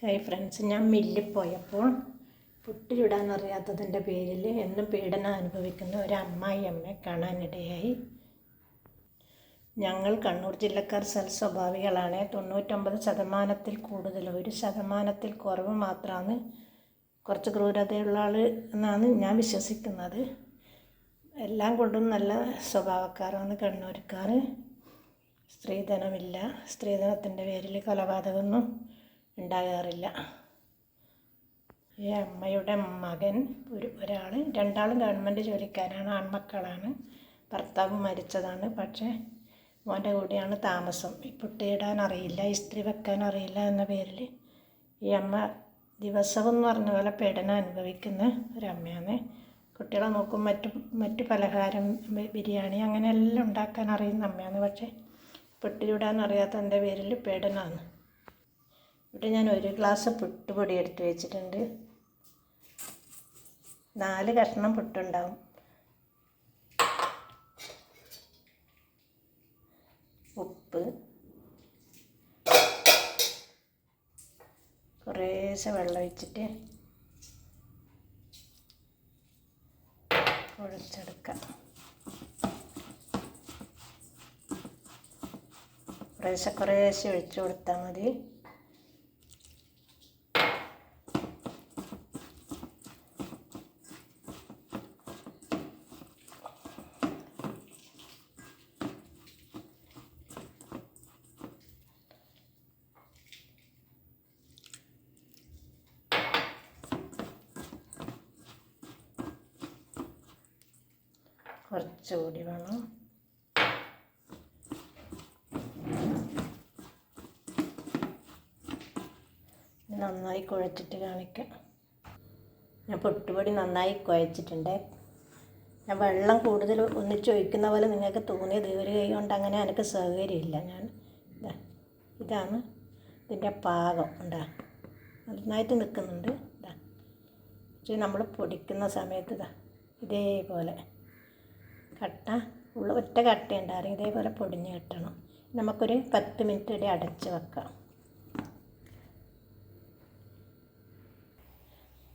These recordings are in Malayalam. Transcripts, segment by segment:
ഹായ് ഫ്രണ്ട്സ് ഞാൻ മില്ലിൽ പോയപ്പോൾ പുട്ടിലിടാനറിയാത്തതിന്റെ പേരിൽ എന്നും പീഡനം അനുഭവിക്കുന്ന ഒരു അമ്മായി അമ്മയെ കാണാനിടയായി. ഞങ്ങൾ കണ്ണൂർ ജില്ലക്കാർ സൽസ്വഭാവികളാണ് തൊണ്ണൂറ്റൊമ്പത് ശതമാനത്തിൽ കൂടുതൽ ഒരു ശതമാനത്തിൽ കുറവ് മാത്രമാണ് കുറച്ച് ക്രൂരതയുള്ള ആൾ എന്നാണ് ഞാൻ വിശ്വസിക്കുന്നത്. എല്ലാം കൊണ്ടും നല്ല സ്വഭാവക്കാരാണ് കണ്ണൂർക്കാർ സ്ത്രീധനമില്ല. സ്ത്രീധനത്തിന്റെ പേരിൽ കൊലപാതകമൊന്നും ഉണ്ടാകാറില്ല. ഈ അമ്മയുടെ മകൻ ഒരു ഒരാൾ രണ്ടാളും ഗവൺമെന്റ് ജോലിക്കാരാണ് ആൺമക്കളാണ്. ഭർത്താവ് മരിച്ചതാണ്. പക്ഷേ മോന്റെ കൂടെയാണ് താമസം. പുട്ടിയിടാൻ അറിയില്ല ഇസ്ത്രി വെക്കാൻ അറിയില്ല എന്ന പേരിൽ ഈ അമ്മ ദിവസവും എന്ന് പറഞ്ഞ പോലെ പീഡനം അനുഭവിക്കുന്ന ഒരമ്മയാണ്. കുട്ടികളെ നോക്കും മറ്റു മറ്റു പലഹാരം ബിരിയാണി അങ്ങനെ എല്ലാം ഉണ്ടാക്കാൻ അറിയുന്ന അമ്മയാണ്. പക്ഷേ പുട്ട് അറിയാത്ത അറിയാത്തതിന്റെ പേരിൽ പീഡനമാണ്. ഇവിടെ ഞാൻ ഒരു ഗ്ലാസ് പുട്ടുപൊടി എടുത്ത് വെച്ചിട്ടുണ്ട്. നാല് കഷ്ണം പുട്ടുണ്ടാവും. ഉപ്പ്. കുറേശ്ശെ വെള്ളം വെച്ചിട്ട് കുഴച്ചെടുക്കാം കുറേശ്ശെ കുറേശ്ശെ ഒഴിച്ചു കൊടുത്താൽ മതി. കുറച്ചുകൂടി വേണം. നന്നായി കുഴച്ചിട്ട് കാണിക്കാം. ഞാൻ പൊട്ടുപൊടി നന്നായി കുഴച്ചിട്ടുണ്ട്. ഞാൻ വെള്ളം കൂടുതൽ ഒന്നിച്ച് ഒഴിക്കുന്ന പോലെ നിങ്ങൾക്ക് തോന്നിയത് ഒരു കൈ കൊണ്ട് അങ്ങനെ എനിക്ക് സൗകര്യമില്ല ഞാൻ. ഇതാണ് ഇതിന്റെ പാകം. ഉണ്ടാ നന്നായിട്ട് നിൽക്കുന്നുണ്ട്. ഇതാ പക്ഷേ നമ്മൾ പൊടിക്കുന്ന സമയത്ത് ഇതാ ഇതേപോലെ. കട്ട ഉള്ള ഒറ്റ കട്ട ഉണ്ടാകും ഇതേപോലെ പൊടിഞ്ഞ് കെട്ടണം. നമുക്കൊരു പത്ത് മിനിറ്റ് ഇടെ അടച്ച് വെക്കാം.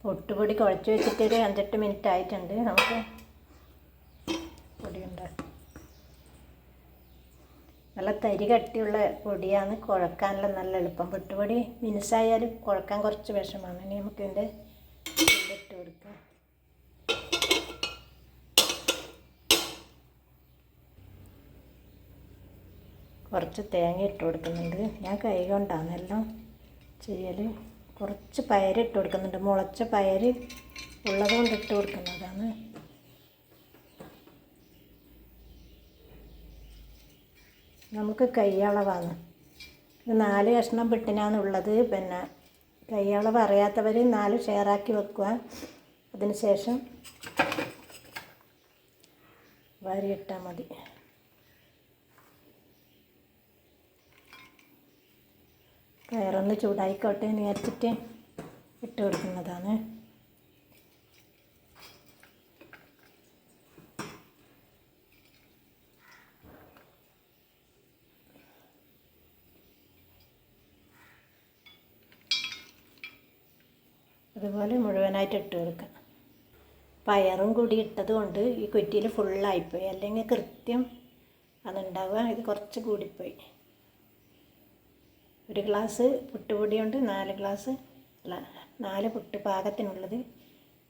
പൊട്ടുപൊടി കുഴച്ച് വെച്ചിട്ട് ഒരു അഞ്ചെട്ട് മിനിറ്റ് ആയിട്ടുണ്ട്. നമുക്ക് പൊടിയുണ്ട്. നല്ല തരി കട്ടിയുള്ള പൊടിയാണ്. കുഴക്കാനുള്ള നല്ല എളുപ്പം. പൊട്ടുപൊടി മിനുസായാലും കുഴക്കാൻ കുറച്ച് വിഷമാണ് ഇനി നമുക്കിതിന്റെ ഇട്ട് കൊടുക്കാം. കുറച്ച് തേങ്ങ ഇട്ട് കൊടുക്കുന്നുണ്ട്. ഞാൻ കൈ കൊണ്ടാണ് ചെയ്യൽ കുറച്ച് പയർ ഇട്ട് കൊടുക്കുന്നുണ്ട്. മുളച്ച പയർ ഉള്ളത് കൊണ്ട് ഇട്ട് കൊടുക്കുന്നതാണ്. നമുക്ക് കൈയളവാണ്. ഇത് നാല് കഷ്ണം പിട്ടിനാണുള്ളത് പിന്നെ കൈയളവ് അറിയാത്തവർ നാല് ഷെയറാക്കി വെക്കുക. അതിന് ശേഷം വാരിയിട്ടാൽ മതി. പയറൊന്ന് ചൂടായിക്കോട്ടെ എന്ന് വിചാരിച്ചിട്ട് ഇട്ട് കൊടുക്കുന്നതാണ്. അതുപോലെ മുഴുവനായിട്ട് ഇട്ട് കൊടുക്കുക. പയറും കൂടി ഇട്ടത് കൊണ്ട് ഈ കുറ്റിയിൽ ഫുള്ളായിപ്പോയി അല്ലെങ്കിൽ കൃത്യം അതുണ്ടാവുക. ഇത് കുറച്ച് കൂടിപ്പോയി. ഒരു ഗ്ലാസ് പുട്ടുപൊടി കൊണ്ട് നാല് ഗ്ലാസ് അല്ല നാല് പുട്ട് പാകത്തിനുള്ളത്.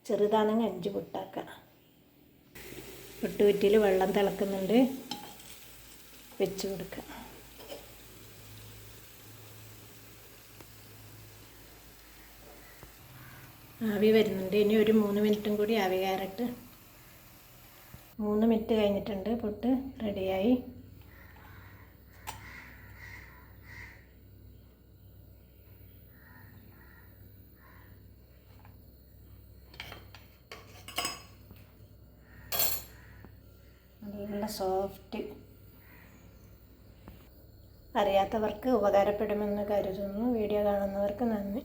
ചെറുതാണെങ്കിൽ അഞ്ച് പുട്ടാക്കുക പുട്ടുകുറ്റിയിൽ വെള്ളം തിളക്കുന്നുണ്ട്. വെച്ച് കൊടുക്കുക ആവി വരുന്നുണ്ട്. ഇനി ഒരു മൂന്ന് മിനിറ്റും കൂടി ആവി കയറട്ട് മൂന്ന് മിനിറ്റ് കഴിഞ്ഞിട്ടുണ്ട്. പുട്ട് റെഡിയായി നല്ല സോഫ്റ്റ് അറിയാത്തവർക്ക് ഉപകാരപ്പെടുമെന്ന് കരുതുന്നു. വീഡിയോ കാണുന്നവർക്ക് നന്ദി.